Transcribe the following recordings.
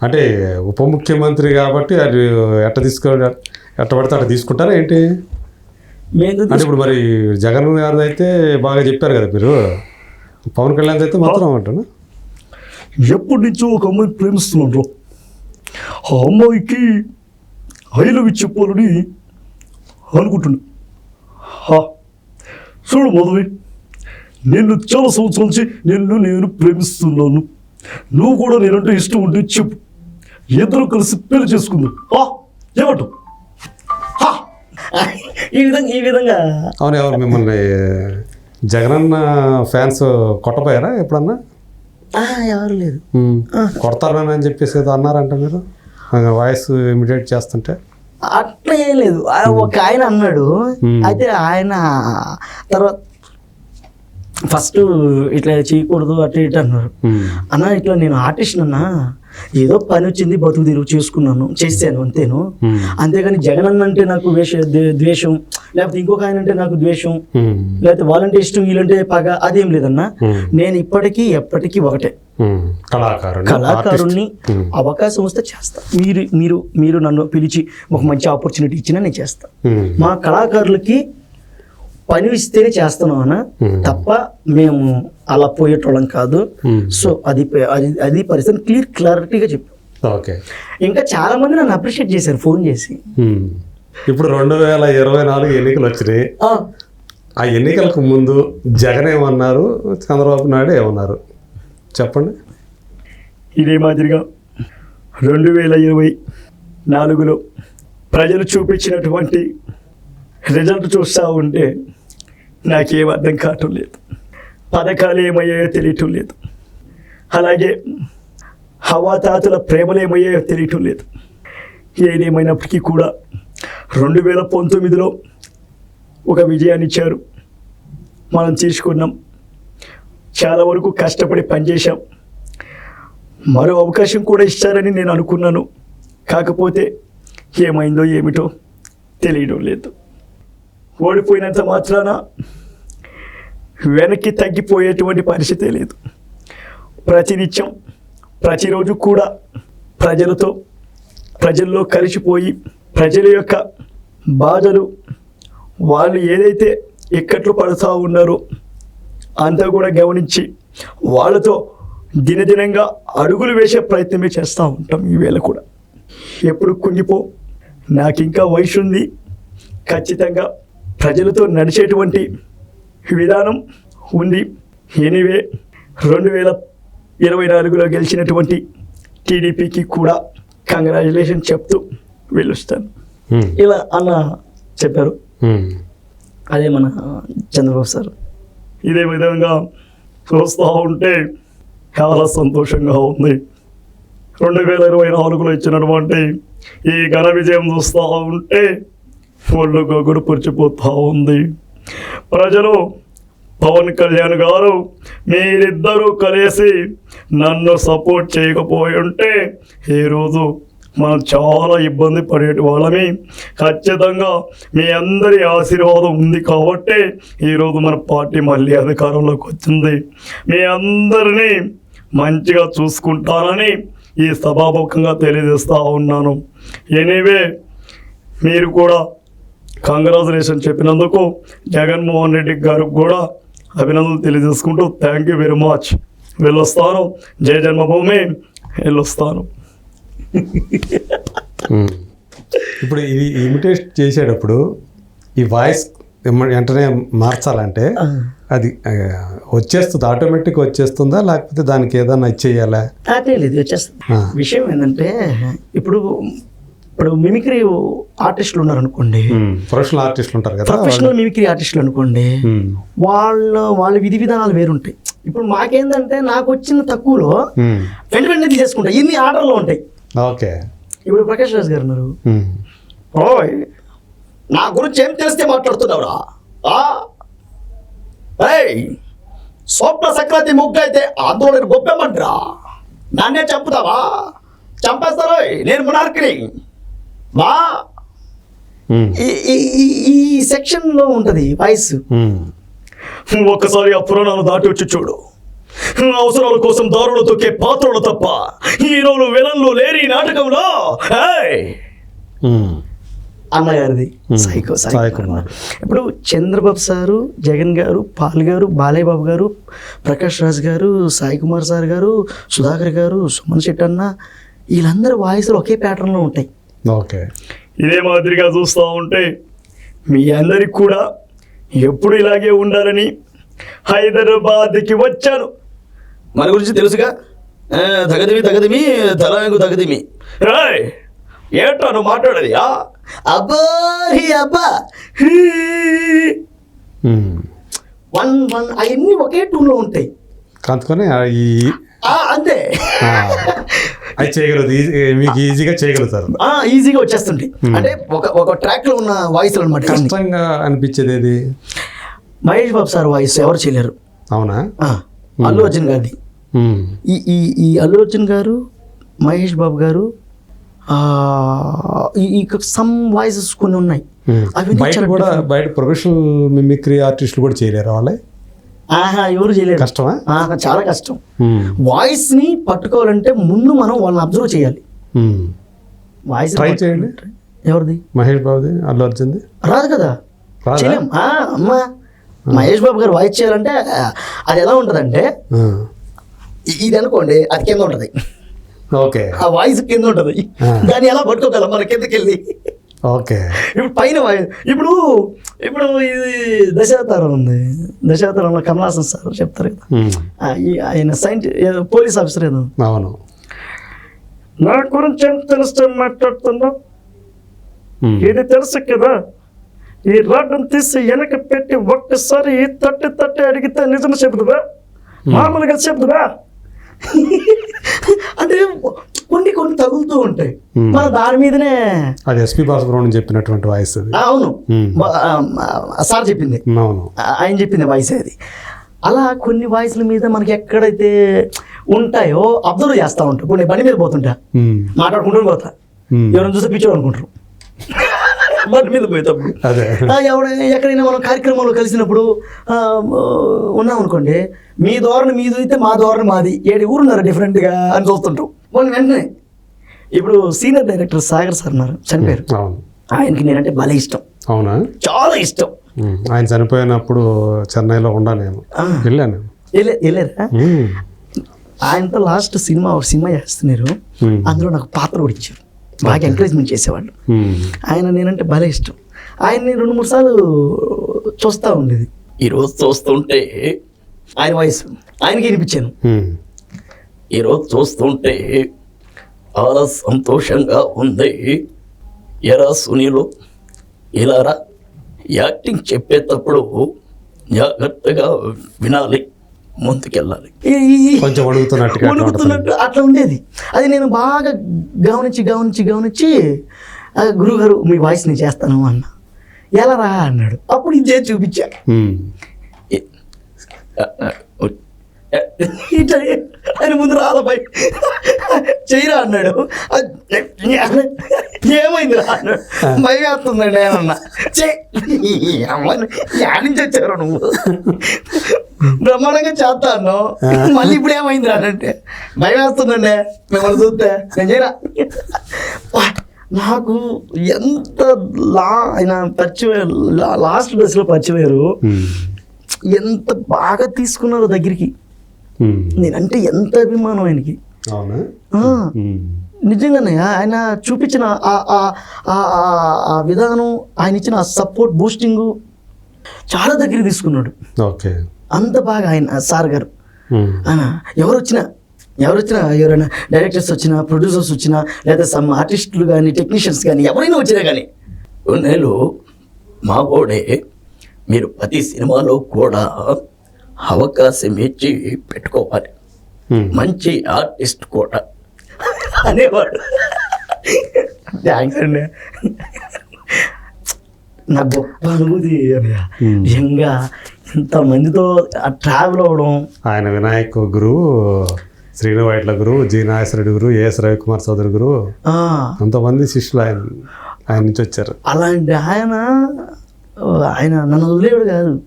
అంటే ఉప ముఖ్యమంత్రి కాబట్టి అది ఎట్ట తీసుకో ఎట్ట పడితే అట్ట తీసుకుంటారా ఏంటి? అంటే ఇప్పుడు మరి జగన్ గారిది అయితే బాగా చెప్పారు కదా మీరు. పవన్ కళ్యాణ్ అయితే మాత్రం అంటాను ఎప్పటి నుంచో ఒక అమ్మాయిని ప్రేమిస్తున్నాడు. ఆ అమ్మాయికి ఐలవ్ చెప్పాలని అనుకుంటున్నా. హా, చూడు మధువి నిన్ను చాలా సంవత్సరాల నుంచి నిన్ను నేను ప్రేమిస్తున్నాను. నువ్వు కూడా నేనంటే ఇష్టం ఉంటే చెప్పు. ఇద్దరు కలిసి పెళ్ళి చేసుకుందాం. ఏమంటావు? ఈ విధంగా ఈ విధంగా. అవును ఎవరు మిమ్మల్ని జగనన్న ఫ్యాన్స్ కొట్టపోయారా ఎప్పుడన్నా? ఎవరు లేదు. కొడతారని అని చెప్పేసి ఏదో అన్నారంట మీరు? వాయిస్ ఇమిడియేట్ చేస్తుంటే? అట్లా ఏం లేదు. ఒక ఆయన అన్నాడు. అయితే ఆయన తర్వాత ఫస్ట్ ఇట్లా చేయకూడదు అట్లా ఇట్లా అన్నారు. అన్న ఇట్లా నేను ఆర్టిస్ట్ అన్నా ఏదో పని వచ్చింది బతుకు తిరుగు చేసుకున్నాను చేశాను అంతేను. అంతేగాని జగన్ అన్న అంటే నాకు వేష ద్వే- ద్వేషం లేకపోతే ఇంకొక ఆయన అంటే నాకు ద్వేషం. లేకపోతే వాళ్ళంటే ఇష్టం వీళ్ళంటే పగ అదేం లేదన్నా. నేను ఇప్పటికీ ఎప్పటికీ ఒకటే కళాకారుణ్ణి. అవకాశం వస్తే చేస్తా మీరు మీరు మీరు నన్ను పిలిచి ఒక మంచి ఆపర్చునిటీ ఇచ్చినా నేను చేస్తా. మా కళాకారులకి పని ఇస్తేనే చేస్తున్నాం అన్న Hmm. తప్ప మేము అలా పోయేటోళ్ళం కాదు. సో అది అది అది పరిస్థితి క్లియర్ క్లారిటీగా చెప్పాం. ఓకే. ఇంకా చాలా మంది నన్ను అప్రిషియేట్ చేశారు ఫోన్ చేసి. ఇప్పుడు రెండు వేల ఇరవై నాలుగు ఎన్నికలు వచ్చినాయి. "ఆ, ఆ ఎన్నికలకు ముందు జగన్ ఏమన్నారు? చంద్రబాబు నాయుడు ఏమన్నారు? చెప్పండి. ఇదే మాదిరిగా రెండు వేల ఇరవై నాలుగులో ప్రజలు చూపించినటువంటి రిజల్ట్ చూస్తూ ఉంటే నాకేం అర్థం కావటం లేదు. పథకాలు ఏమయ్యాయో తెలియటం లేదు. అలాగే హవాతాతల ప్రేమలు ఏమయ్యాయో తెలియటం లేదు. ఏదేమైనప్పటికీ కూడా రెండు వేల పంతొమ్మిదిలో ఒక విజయాన్ని ఇచ్చారు. మనం తీసుకున్నాం. చాలా వరకు కష్టపడి పనిచేశాం. మరో అవకాశం కూడా ఇస్తారని నేను అనుకున్నాను. కాకపోతే ఏమైందో ఏమిటో తెలియడం లేదు. ఓడిపోయినంత మాత్రాన వెనక్కి తగ్గిపోయేటువంటి పరిస్థితే లేదు. ప్రతినిత్యం ప్రతిరోజు కూడా ప్రజలతో ప్రజల్లో కలిసిపోయి ప్రజల యొక్క బాధలు వాళ్ళు ఏదైతే ఇక్కట్లు పడుతూ ఉన్నారో అంతా కూడా గమనించి వాళ్ళతో దినదినంగా అడుగులు వేసే ప్రయత్నమే చేస్తూ ఉంటాం ఈవేళ కూడా. ఎప్పుడు కుంగిపో నాకు ఇంకా వయసు ఉంది ఖచ్చితంగా ప్రజలతో నడిచేటువంటి విధానం ఉంది. ఎనీవే రెండు వేల ఇరవై నాలుగులో గెలిచినటువంటి టీడీపీకి కూడా కంగ్రాచులేషన్ చెప్తూ వెళ్ళొస్తాను. ఇలా అన్న చెప్పారు. అదే మన చంద్రబాబు సార్. ఇదే విధంగా చూస్తూ ఉంటే చాలా సంతోషంగా ఉంది. రెండు వేల ఇరవై నాలుగులో ఇచ్చినటువంటి ఈ ఘన విజయం చూస్తూ ఉంటే ఫోన్లు గొగుడు పురిచిపోతూ ఉంది. ప్రజలు పవన్ కళ్యాణ్ గారు మీరిద్దరూ కలిసి నన్ను సపోర్ట్ చేయకపోయి ఉంటే ఈరోజు మనం చాలా ఇబ్బంది పడేటి వాళ్ళమే. ఖచ్చితంగా మీ అందరి ఆశీర్వాదం ఉంది కాబట్టి ఈరోజు మన పార్టీ మళ్ళీ అధికారంలోకి వచ్చింది. మీ అందరినీ మంచిగా చూసుకుంటానని ఈ సభాముఖంగా తెలియజేస్తూ ఉన్నాను. ఎనీవే మీరు కూడా కంగ్రాచులేషన్ చెప్పినందుకు జగన్మోహన్ రెడ్డి గారికి కూడా అభినందనలు తెలియజేసుకుంటూ థ్యాంక్ యూ వెరీ మచ్ వెళ్ళొస్తాను. జయ జన్మభూమి. వెళ్ళొస్తాను. ఇప్పుడు ఇది ఇమిటేట్ చేసేటప్పుడు ఈ వాయిస్ వెంటనే మార్చాలంటే అది వచ్చేస్తుంది ఆటోమేటిక్ వచ్చేస్తుందా లేకపోతే దానికి ఏదైనా ఇచ్చేయాలా? అదే లేదు వచ్చేస్తుంది. విషయం ఏంటంటే ఇప్పుడు ఇప్పుడు మిమిక్రీ ఆర్టిస్టులు ఉన్నారనుకోండి ప్రొఫెషనల్ ఆర్టిస్టులు ఉంటారు కదా ప్రొఫెషనల్ మిమిక్రీ ఆర్టిస్టులు అనుకోండి. వాళ్ళ వాళ్ళ విధి విధానాలు వేరుంటాయి. ఇప్పుడు మాకేందంటే నాకు వచ్చిన తక్కువలో. వెంట వెంటనే తీసేసుకుంటా. ఇన్ని ఆర్డర్లు ఉంటాయి. ఓకే. ఇప్పుడు ప్రకాష్ రాజ్ గారు ఉన్నారు. ఓయ్ నా గురించి ఏం తెలిస్తే మాట్లాడుతున్నావురా? స్వప్న సక్రాతి ముగ్గు అయితే ఆందోళన గొప్పమంటరా? నన్నే చంపుతావా? చంపేస్తారో నేను మునార్కిని ఉమ్. ఈ సెక్షన్లో ఉంటుంది వాయిస్. ఒక్కసారి ఆ పురాణాలు దాటి వచ్చి చూడు అవసరాల కోసం దారులు తొక్కే పాత్రలు తప్ప హీరోలు విలన్లు లేని ఈ నాటకంలో. అన్నగారిది. Psycho psycho. ఇప్పుడు చంద్రబాబు సారు జగన్ గారు పాల్ గారు బాలయ్య బాబు గారు ప్రకాష్ రాజ్ గారు సాయి కుమార్ సార్ గారు సుధాకర్ గారు సుమన్ శెట్టి అన్న వీళ్ళందరూ వాయిస్లు ఒకే ప్యాటర్న్లో ఉంటాయి ఓకే. ఇదే మాదిరిగా చూస్తూ ఉంటే మీ అందరికి కూడా ఎప్పుడు ఇలాగే ఉండాలని హైదరాబాద్కి వచ్చాను. మన గురించి తెలుసుగా? తగదిమి తగదిమి తలాంగు తగదిమి. ఏయ్! ఏంట్రా నువ్వు మాట్లాడేది? ఆ? అబ్బా హీ అబ్బా. వన్ వన్ అవన్నీ ఒకే టూన్లో ఉంటాయి. అందుకని అంతే. ఆ, అది చేయగలదు మీకు ఈజీగా చేయగలుగుతారు. ఈజీగా వచ్చేస్తుంటాయి అంటే ఒక ఒక ట్రాక్లో ఉన్న వాయిస్లు అనమాట కష్టంగా అనిపించేది ఏది? మహేష్ బాబు సార్ వాయిస్ ఎవరు చేయలేరు. అవునా? ఆ, అల్లు అర్జున్ గారిది. ఉమ్. ఈ ఈ ఈ అల్లు అర్జున్ గారు మహేష్ బాబు గారు సమ్ వాయిసెస్ కొన్ని ఉన్నాయి. చాలా కూడా బయట ప్రొఫెషనల్ మిమిక్రీ ఆర్టిస్టులు కూడా చేయలేరు వాళ్ళే? ఆహా ఎవరు చేయలేరు. కష్టమా? ఆహా, చాలా కష్టం. వాయిస్ని పట్టుకోవాలంటే ముందు మనం వాళ్ళని అబ్జర్వ్ చేయాలి. వాయిస్ Try చేయండి. ఎవరిది? మహేష్ బాబుది అల్లు అర్జున్ది. రాదు కదా? చేయలేం. అమ్మా. మహేష్ బాబు గారు వాయిస్ చేయాలంటే అది ఎలా ఉంటుందంటే ఇది అనుకోండి అది కింద ఉంటది. ఓకే. ఆ వాయిస్ కింద ఉంటది. దాన్ని ఎలా పట్టుకోగలం? మన కిందకి వెళ్ళి ఓకే. ఇప్పుడు పైన ఇప్పుడు ఇప్పుడు ఇది దశావతారం ఉంది. దశావతారంలో కమలాసన్ సార్ చెప్తారు కదా. ఆయన సైంటి ఏదో పోలీస్ ఆఫీసర్ ఏదో. అవును. నా గురించి ఏం తెలుసు మాట్లాడుతున్నావు ఉమ్. ఇది తెలుసు కదా? ఈ రాడ్డం తీసి వెనక పెట్టి ఒక్కసారి తట్టి తట్టి అడిగితే నిజం చెబుదువా? మామూలుగా చెబుదువా? అంటే కొన్ని కొన్ని తగులుతూ ఉంటాయి. మన దాని మీదనే అది ఎస్పి బాలసుబ్రహ్మణ్యం చెప్పినటువంటి వాయిస్ అవును. సార్ చెప్పింది. అవును. ఆయన చెప్పింది వాయిస్ అది. అలా కొన్ని వాయిస్ల మీద మనకి ఎక్కడైతే ఉంటాయో అబ్జర్వ్ చేస్తూ ఉంటాం ఇప్పుడు నేను బండి మీద పోతుంటా. మాట్లాడుకుంటూ పోతా. ఎవరైనా చూస్తే పిచ్చోడు అనుకుంటారు. బండి మీద పోయేటప్పుడు అదే. ఆ, ఎవడ ఎక్కడైనా మనం కార్యక్రమంలో కలిసినప్పుడు ఉన్నాం అనుకోండి మీ ధోరణి మీది అయితే మా ధోరణి మాది. ఏడు ఊరున్నారు డిఫరెంట్గా అని చూస్తుంటాం. వాళ్ళు వెంటనే ఇప్పుడు సీనియర్ డైరెక్టర్ సాగర్ సార్ ఉన్నారు. చనిపోయారు. అవును. ఆయనకి నేనంటే భలే ఇష్టం. అవునా? చాలా ఇష్టం. ఆయన చనిపోయినప్పుడు చెన్నైలో ఉండా నేను. వెళ్ళాను. వెళ్ళే వెళ్ళారా. ఆయనతో లాస్ట్ సినిమా ఒక సినిమా చేస్తున్నారు. అందులో నాకు పాత్ర కూడా ఇచ్చారు. బాగా ఎంకరేజ్మెంట్ చేసేవాళ్ళు. ఆయన నేనంటే భలే ఇష్టం. ఆయన్ని రెండు మూడు సార్లు చూస్తూ ఉండేది. ఈరోజు చూస్తుంటే ఆయన వయసు. ఆయనకి వినిపించాను. ఈరోజు చూస్తుంటే చాలా సంతోషంగా ఉంది. ఎరా సునీలు ఇలారా యాక్టింగ్ చెప్పేటప్పుడు జాగ్రత్తగా వినాలి. ముందుకెళ్ళాలి. కొంచెం అట్లా వణుకుతున్నట్టు అట్లా ఉండేది. అది నేను బాగా గమనించి గమనించి గమనించి "ఆ, గురుగారు మీ వాయిస్ నేను చేస్తాను అన్న. ఎలా రా అన్నాడు. అప్పుడు ఇది చూపించా. ఇట్లా ఆయన ముందు రాలపై చేయరా అన్నాడు. ఏమైంది రా అన్నాడు. భయం వేస్తుందండి యాడ్ నుంచి వచ్చారు నువ్వు? బ్రహ్మాండంగా చేస్తా అన్నావు. మళ్ళీ ఇప్పుడు ఏమైంది రా అంటే భయం వేస్తుందండి మిమ్మల్ని చూస్తే. నేను చేయరా నాకు ఎంత లా ఆయన పరిచయం లాస్ట్ పరిచయమయ్యారు ఉమ్. ఎంత బాగా తీసుకున్నారో దగ్గరికి. నేనంటే ఎంత అభిమానం ఆయనకి. నిజంగానే ఆయన చూపించిన ఆ- ఆ- ఆ- ఆ- ఆ విధానం ఆయన ఇచ్చిన ఆ సపోర్ట్ బూస్టింగ్ చాలా దగ్గర తీసుకున్నాడు. ఓకే. అంత బాగా ఆయన సార్ గారు. ఉమ్. ఆ, ఎవరు వచ్చినా ఎవరు వచ్చినా ఎవరైనా డైరెక్టర్స్ వచ్చినా ప్రొడ్యూసర్స్ వచ్చినా లేదా సమ్ ఆర్టిస్టులు కానీ టెక్నీషియన్స్ కానీ ఎవరైనా వచ్చినా కానీ నేను మా ఓడే మీరు ప్రతి సినిమాలో కూడా అవకాశం ఇచ్చి పెట్టుకోవాలి. మంచి ఆర్టిస్ట్ కూడా అనేవాడు. థ్యాంక్స్ అండి. నా గొప్ప అనుభూతి. నిజంగా ఇంతమందితో ట్రావెల్ అవ్వడం. ఆయన వినాయక్ గురువు శ్రీను వైట్ల గురువు జి నాగేశ్వరరెడ్డి గురువు ఏఎస్ రవికుమార్ చౌదరి గురువు. అంతమంది శిష్యులు ఆయన ఆయన నుంచి వచ్చారు. అలాంటి ఆయన ఆయన నన్ను వదిలేవాడు కాదు.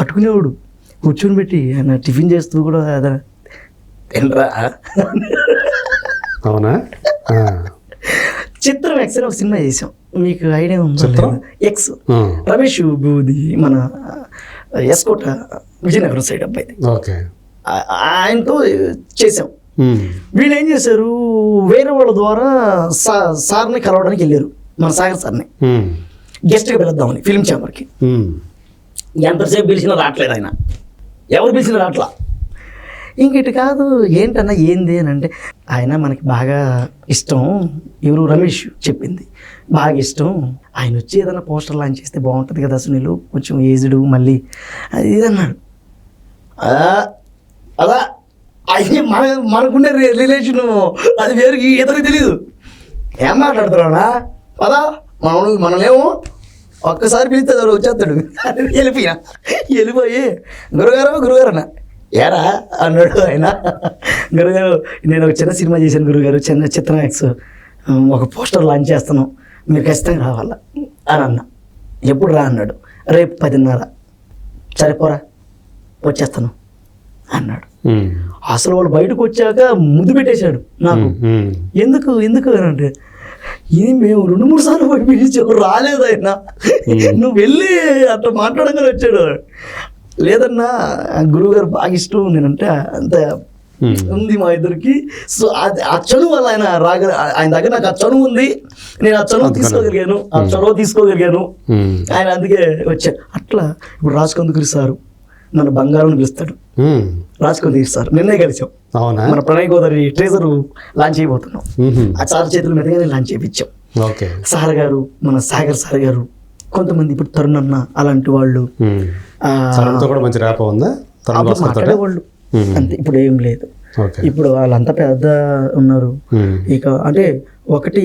పట్టుకునేవాడు. కూర్చొని పెట్టి ఆయన టిఫిన్ చేస్తూ కూడా అదే తినరా? అవునా. చిత్రం ఎక్స్ ఒక సినిమా చేసాం మీకు ఐడియా ఉందా? ఎక్స్. రమేష్ బూది మన ఎస్కోట విజయనగరం సైడ్ అబ్బాయి. ఓకే. ఆయనతో చేసాం. వీళ్ళు ఏం చేశారు? వేరే వాళ్ళ ద్వారా సా సార్ని కలవడానికి వెళ్ళారు. మన సాగర్ సార్ని. గెస్ట్గా పిలుద్దామని ఫిల్మ్ ఛాంబర్కి. ఎంతసేపు పిలిచినా రావట్లేదు ఆయన. ఎవరు పిలిచినా అట్లా ఇంక ఇటు కాదు ఏంటన్నా ఏంది అని అంటే ఆయన మనకి బాగా ఇష్టం. ఎవరు? రమేష్ చెప్పింది. బాగా ఇష్టం. ఆయన వచ్చి ఏదైనా పోస్టర్ లాంచ్ చేస్తే బాగుంటుంది కదా సునీలు. కొంచెం ఏజ్డ్ మళ్ళీ అది ఇదన్నాడు అలా. అది మన మనకుండే రి- రిలేషన్ అది వేరు ఈ ఇతనికి తెలియదు ఏం మాట్లాడుతున్నాడా పదా మనం మనలేమో ఒక్కసారి పిలిస్తే వాడు వచ్చేస్తాడు. వెళ్ళిపోయినా. వెళ్ళిపోయి గురుగారు గురుగారు అన్న ఏరా? అన్నాడు ఆయన. గురుగారు నేను ఒక చిన్న సినిమా చేశాను గురుగారు చిన్న చిత్రం ఎక్స్ ఒక పోస్టర్ లాంచ్ చేస్తాను మీరు ఖచ్చితంగా రావాలా? అని అన్న. ఎప్పుడు రా? అన్నాడు. రేపు పదిన్నర. సరే పోరా వచ్చేస్తాను. అన్నాడు. అసలు వాడు బయటకు వచ్చాక ముద్దు పెట్టేశాడు నాకు. ఎందుకు? ఎందుకు అంటే ఇది మేము రెండు మూడు సార్లు పోయి పిలిచావు రాలేదు ఆయన. నువ్వు వెళ్ళి అట్లా మాట్లాడగానే వచ్చాడు. లేదన్నా గురువు గారు బాగా ఇష్టం నేనంటే అంత. ఉంది మా ఇద్దరికి. సో అది ఆ చనువు వల్ల ఆయన రాగ ఆయన దగ్గర నాకు ఆ చనువు ఉంది. నేను ఆ చనువు తీసుకోగలిగాను. ఆ చొరవ తీసుకోగలిగాను. ఆయన అందుకే వచ్చా. అట్లా ఇప్పుడు రాజ్ కందుకూరి సారు నన్ను బంగారం పిలుస్తాడు ఉమ్. రాజ్ కందుకూరి సార్ నిన్నే కలిసాం అవునా? మన ప్రణయ్ గోదావరి ట్రేజర్ లాంచ్ చేయబోతున్నాం ఉహుం. ఆ సార్ చేతుల మీదగానే లాంచ్ చేయించాం ఓకే. సార్ గారు మన సాగర్ సార్ గారు కొంతమంది ఇప్పుడు తరుణ్ అన్న అలాంటి వాళ్ళు కూడా మంచి ర్యాప్ ఉందా? మాట్లాడేవాళ్ళు. అంతే ఇప్పుడు ఏం లేదు. ఇప్పుడు వాళ్ళంతా పెద్ద ఉన్నారు. ఇక అంటే ఒకటి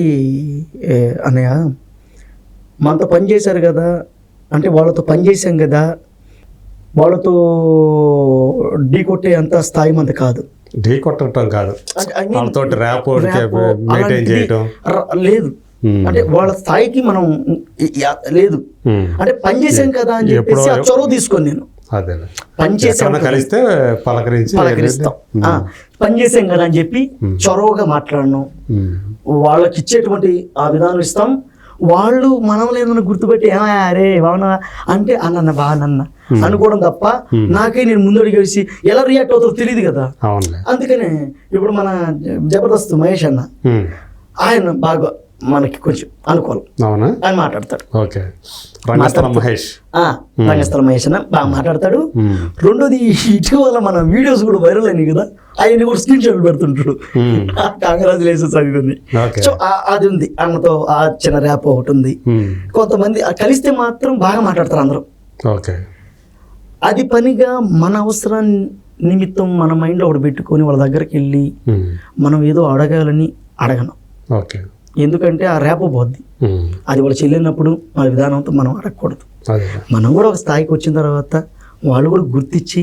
ఏ, అన్నయ్య మనతో పని చేశారు కదా అంటే వాళ్ళతో పని చేశాం కదా వాళ్ళతో ఢీ కొట్టే అంత స్థాయి మంది కాదు. ఢీ కొట్టడం కాదు. వాళ్ళతోటి ర్యాప్ మెయింటైన్ చేయటం. లేదు. అంటే వాళ్ళ స్థాయికి మనం లేదు. అంటే పని చేశాం కదా అని చెప్పేసి ఆ చొరవ తీసుకొని నేను. చేసాం కలిస్తే పలకరించి పలకరిస్తాం. పని చేసాం కదా అని చెప్పి చొరవగా మాట్లాడను. వాళ్ళకి ఇచ్చేటువంటి ఆ విధానం ఇస్తాం. వాళ్ళు మనల్ని ఏదైనా గుర్తుపెట్టి ఏమయ్యా అరే బాగున్నా అంటే అన్న బాగానన్న అనుకోవడం తప్ప నాకే నేను ముందడి కలిసి ఎలా రియాక్ట్ అవుతారో తెలియదు కదా. అందుకనే ఇప్పుడు మన జబర్దస్త్ మహేష్ అన్న. ఆయన బాగా మనకి కొంచెం అనుకూలం. అవునా? ఆయన మాట్లాడతాడు. ఓకే. రంగస్థలం మహేష్. ఆ, రంగస్థల మహేష్ అన్న బాగా మాట్లాడతాడు. రెండోది ఇటీవల మన వీడియోస్ కూడా వైరల్ అయినాయి కదా అవన్నీ కూడా స్క్రీన్ షాట్లు పెడుతుంటాడు ఉమ్. కంగ్రాచులేషన్స్ అది అని. ఓకే. సో అది ఉంది. అన్నతో ఆ చిన్న ర్యాప్ ఒకటి ఉంది. కొంతమంది కలిస్తే మాత్రం బాగా మాట్లాడతారు అందరూ. ఓకే. అది పనిగా మన అవసరాన్ని నిమిత్తం మన మైండ్లో ఒకటి పెట్టుకొని వాళ్ళ దగ్గరికి వెళ్ళి. మనం ఏదో అడగాలని అడగను. ఓకే. ఎందుకంటే ఆ ర్యాప్ పోద్ది. అది వాళ్ళు చెల్లినప్పుడు ఆ విధానంతో మనం అడగకూడదు. మనం కూడా ఒక స్థాయికి వచ్చిన తర్వాత వాళ్ళు కూడా గుర్తించి